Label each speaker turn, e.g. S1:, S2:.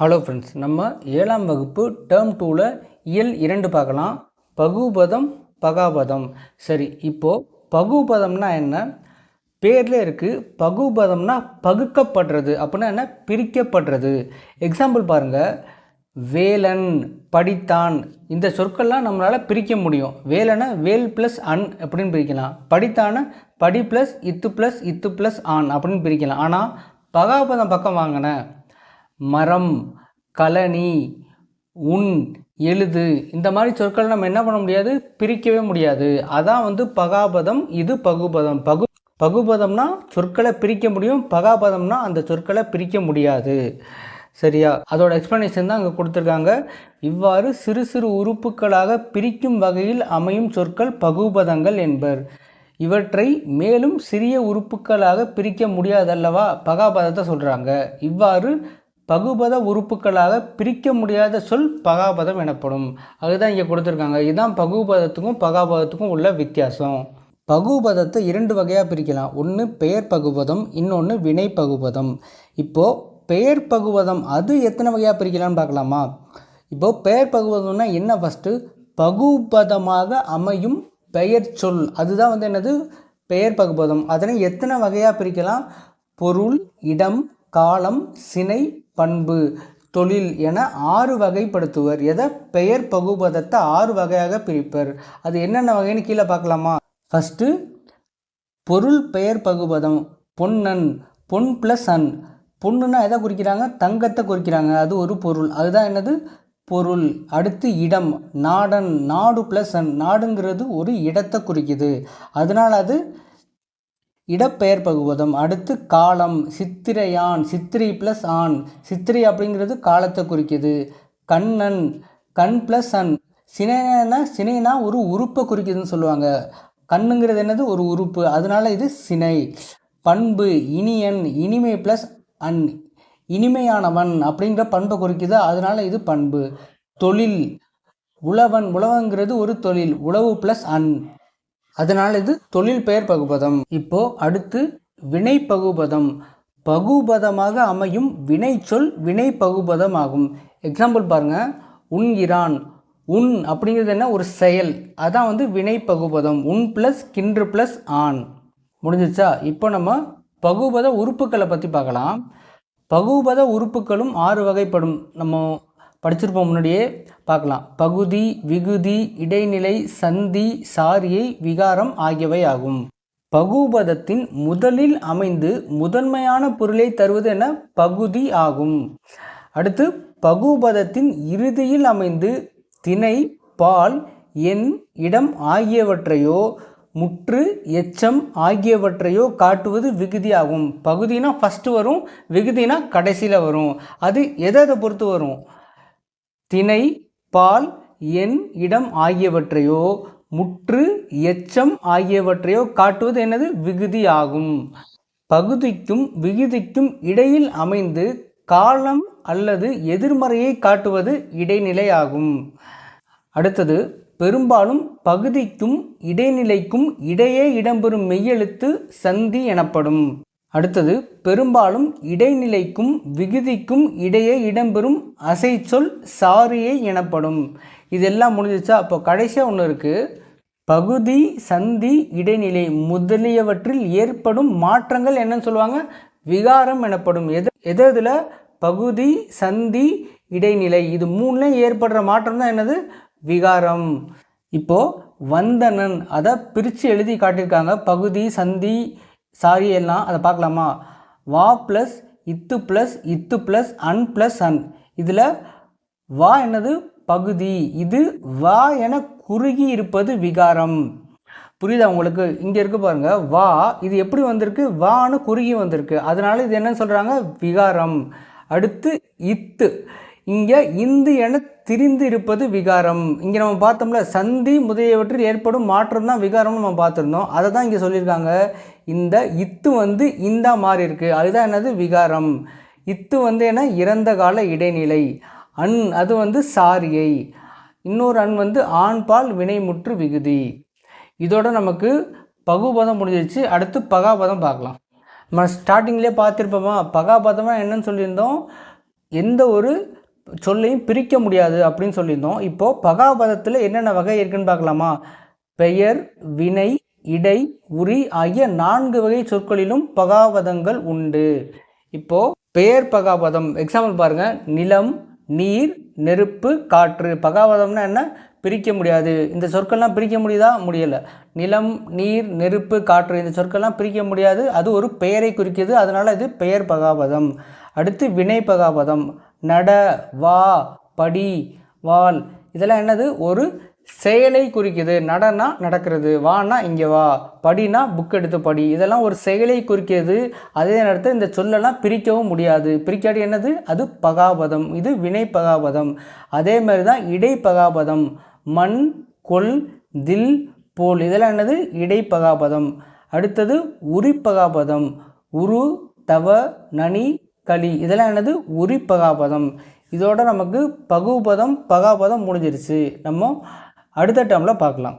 S1: Hello friends நம்ம ஏழாம் வகுப்பு டேர்ம் டூவில் இயல் இரண்டு பார்க்கலாம். பகுபதம் பகாபதம். சரி இப்போது பகுபதம்னா என்ன? பேரில் இருக்குது பகுபதம்னா பகுக்கப்படுறது அப்படின்னா என்ன? பிரிக்கப்படுறது. எக்ஸாம்பிள் பாருங்கள் வேலன் படித்தான். இந்த சொற்கள்லாம் நம்மளால் பிரிக்க முடியும். வேலனை வேல் ப்ளஸ் அன் அப்படின்னு பிரிக்கலாம். படித்தான படி ப்ளஸ் இத்து ப்ளஸ் இத்து ப்ளஸ் ஆன் அப்படின்னு பிரிக்கலாம். ஆனால் பகாபதம் பக்கம் வாங்கினேன் மரம் கழனி உன் எழுது. இந்த மாதிரி சொற்கள் நம்ம என்ன பண்ண முடியாது? பிரிக்கவே முடியாது. அதான் வந்து பகாபதம் இது பகுபதம். பகு பகுபதம்னா சொற்களை பிரிக்க முடியும். பகாபதம்னா அந்த சொற்களை பிரிக்க முடியாது. சரியா? அதோட எக்ஸ்ப்ளனேஷன் தான் அங்கே கொடுத்துருக்காங்க. இவ்வாறு சிறு சிறு உறுப்புகளாக பிரிக்கும் வகையில் அமையும் சொற்கள் பகுபதங்கள் என்பர். இவற்றை மேலும் சிறிய உறுப்புகளாக பிரிக்க முடியாதல்லவா? பகாபதத்தை சொல்கிறாங்க இவ்வாறு பகுபத உறுப்புகளாக பிரிக்க முடியாத சொல் பகாபதம் எனப்படும். அதுதான் இங்கே கொடுத்துருக்காங்க. இதுதான் பகுபதத்துக்கும் பகாபதத்துக்கும் உள்ள வித்தியாசம். பகுபதத்தை இரண்டு வகையாக பிரிக்கலாம். ஒன்று பெயர் பகுபதம் இன்னொன்று வினை பகுபதம். இப்போது பெயர் பகுபதம் அது எத்தனை வகையாக பிரிக்கலாம்னு பார்க்கலாமா? இப்போது பெயர் பகுபதம்னா என்ன ஃபஸ்ட்டு பகுபதமாக அமையும் பெயர் சொல். அதுதான் வந்து என்னது? பெயர் பகுபதம். அதனை எத்தனை வகையாக பிரிக்கலாம்? பொருள் இடம் காலம் சினை பண்பு தொழில் என ஆறு வகைப்படுத்துவர். எதை? பெயர் பகுபதத்தை ஆறு வகையாக பிரிப்பர். அது என்னென்ன வகைன்னு கீழே பார்க்கலாமா? ஃபஸ்ட்டு பொருள் பெயர் பகுபதம். பொன்னன் பொன் ப்ளஸ் அன். பொண்ணுன்னா எதை குறிக்கிறாங்க? தங்கத்தை குறிக்கிறாங்க. அது ஒரு பொருள். அதுதான் என்னது? பொருள். அடுத்து இடம். நாடன் நாடு ப்ளஸ் அன். நாடுங்கிறது ஒரு இடத்தை குறிக்குது. அதனால் அது இடப்பெயர் பகுவதம் அடுத்து காலம் சித்திரையான் சித்திரை ப்ளஸ் ஆண். சித்திரை அப்படிங்கிறது காலத்தை குறிக்கிது. கண்ணன் கண் ப்ளஸ் அன் சினைனா சினைனா ஒரு உறுப்பை குறிக்குதுன்னு சொல்லுவாங்க. கண்ணுங்கிறது என்னது? ஒரு உறுப்பு. அதனால இது சினை. பண்பு இனியன் இனிமை ப்ளஸ் அன் இனிமையானவன் அப்படிங்கிற பண்பை குறிக்குது. அதனால இது பண்பு. தொழில். உழவன். உழவங்கிறது ஒரு தொழில். உழவு ப்ளஸ் அன் அதனால் இது தொழில் பெயர் பகுபதம். இப்போ அடுத்து வினை பகுபதம். பகுபதமாக அமையும் வினை சொல் வினை பகுபதம் ஆகும் எக்ஸாம்பிள் பாருங்க உண்கிறான் உன் அப்படிங்கிறது என்ன? ஒரு செயல். அதான் வந்து வினை பகுபதம். உன் ப்ளஸ் கின்று ப்ளஸ் ஆண். முடிஞ்சிச்சா? இப்போ நம்ம பகுபத உறுப்புகளை பற்றி பார்க்கலாம். பகுபத உறுப்புகளும் ஆறு வகைப்படும். நம்ம படிச்சிருப்போம் முன்னாடியே பார்க்கலாம். பகுதி விகுதி இடைநிலை சந்தி சாரியை விகாரம் ஆகியவை ஆகும். பகுபதத்தின் முதலில் அமைந்து முதன்மையான பொருளை தருவது என பகுதி ஆகும். அடுத்து பகுபதத்தின் இறுதியில் அமைந்து திணை பால் எண் இடம் ஆகியவற்றையோ முற்று எச்சம் ஆகியவற்றையோ காட்டுவது விகுதி ஆகும். பகுதினா ஃபஸ்ட்டு வரும் விகுதினா கடைசியில் வரும். அது எதை எதை பொறுத்து வரும்? திணை பால் எண் இடம் ஆகியவற்றையோ முற்று எச்சம் ஆகியவற்றையோ காட்டுவது எனது விகுதி ஆகும். பகுதிக்கும் விகுதிக்கும் இடையில் அமைந்து காலம் அல்லது எதிர்மறையை காட்டுவது இடைநிலை ஆகும். அடுத்தது பெரும்பாலும் பகுதிக்கும் இடைநிலைக்கும் இடையே இடம்பெறும் மெய்யெழுத்து சந்தி எனப்படும். அடுத்தது பெரும்பாலும் இடைநிலைக்கும் விகுதிக்கும் இடையே இடம்பெறும் அசைச்சொல் சாரியை எனப்படும். இதெல்லாம் முடிஞ்சிச்சா அப்போ கடைசியாக ஒன்று இருக்குது பகுதி சந்தி இடைநிலை முதலியவற்றில் ஏற்படும் மாற்றங்கள் என்னன்னு சொல்லுவாங்க? விகாரம் எனப்படும். எது எது இதில் பகுதி சந்தி இடைநிலை. இது மூணுலேயும் ஏற்படுற மாற்றம் தான் என்னது? விகாரம். இப்போது வந்தனன் அதை பிரித்து எழுதி காட்டியிருக்காங்க. பகுதி சந்தி சாரி எல்லாம் அதை பார்க்கலாமா? வா ப்ளஸ் இத்து ப்ளஸ் இத்து ப்ளஸ் அன் ப்ளஸ் அன். இதில் வா என்னது? பகுதி. இது வா என குறுகி இருப்பது விகாரம். புரியுதா உங்களுக்கு? இங்கே இருக்கு பாருங்க. வா இது எப்படி வந்திருக்கு? வான்னு குறுகி வந்திருக்கு. அதனால இது என்னன்னு சொல்கிறாங்க விகாரம். அடுத்து இத்து. இங்கே இந்து என திரிந்து இருப்பது விகாரம். இங்கே நம்ம பார்த்தோம்ல சந்தி முதலியவற்றில் ஏற்படும் மாற்றம் தான் விகாரம்னு நம்ம பார்த்துருந்தோம். அதை தான் இங்கே சொல்லியிருக்காங்க. இந்த இத்து வந்து இந்தா மாறி இருக்குது அதுதான் என்னது? விகாரம். இத்து வந்து என்ன? இறந்த கால இடைநிலை. அன் அது வந்து சாரியை. இன்னொரு அன் வந்து ஆண்பால் வினைமுற்று விகுதி. இதோட நமக்கு பகுபதம் முடிஞ்சிருச்சு. அடுத்து பகாபதம் பார்க்கலாம். நம்ம ஸ்டார்டிங்லேயே பார்த்துருப்போமா? பகாபதமாக என்னன்னு சொல்லியிருந்தோம். எந்த ஒரு சொல்லையும் பிரிக்க முடியாது அப்படின்னு சொல்லியிருந்தோம். இப்போது பகாபதத்தில் என்னென்ன வகை இருக்குன்னு பார்க்கலாமா? பெயர் வினை இடை உரி ஆகிய நான்கு வகை சொற்களிலும் பகாபதங்கள் உண்டு. இப்போது பெயர் பகாபதம் எக்ஸாம்பிள் பாருங்கள் நிலம் நீர் நெருப்பு காற்று. பகாபதம்னா என்ன? பிரிக்க முடியாது. இந்த சொற்கள்லாம் பிரிக்க முடியுதா? முடியலை. நிலம் நீர் நெருப்பு காற்று இந்த சொற்கள்லாம் பிரிக்க முடியாது. அது ஒரு பெயரை குறிக்கிது. அதனால் இது பெயர் பகாபதம் அடுத்து வினை பகாபதம் நட வா படி வால். இதெல்லாம் என்னது? ஒரு செயலை குறிக்குது நடனா நடக்கிறது வானா இங்கே வா படினா புக் எடுத்து படி. இதெல்லாம் ஒரு செயலை குறிக்கிறது அதே நேரத்தில் இந்த சொல்லெல்லாம் பிரிக்கவும் முடியாது. பிரிக்காடி என்னது? அது பகாபதம். இது வினை பகாபதம். அதே மாதிரி தான் இடை பகாபதம். மண் கொல் தில் போல். இதெல்லாம் என்னது? இடை பகாபதம். அடுத்தது உரி பகாபதம். உரு தவ நனி களி. இதெல்லாம் என்னது? உரி பகாபதம். இதோட நமக்கு பகுபதம் பகாபதம் முடிஞ்சிருச்சு. நம்ம அடுத்த டேர்மில் பார்க்கலாம்.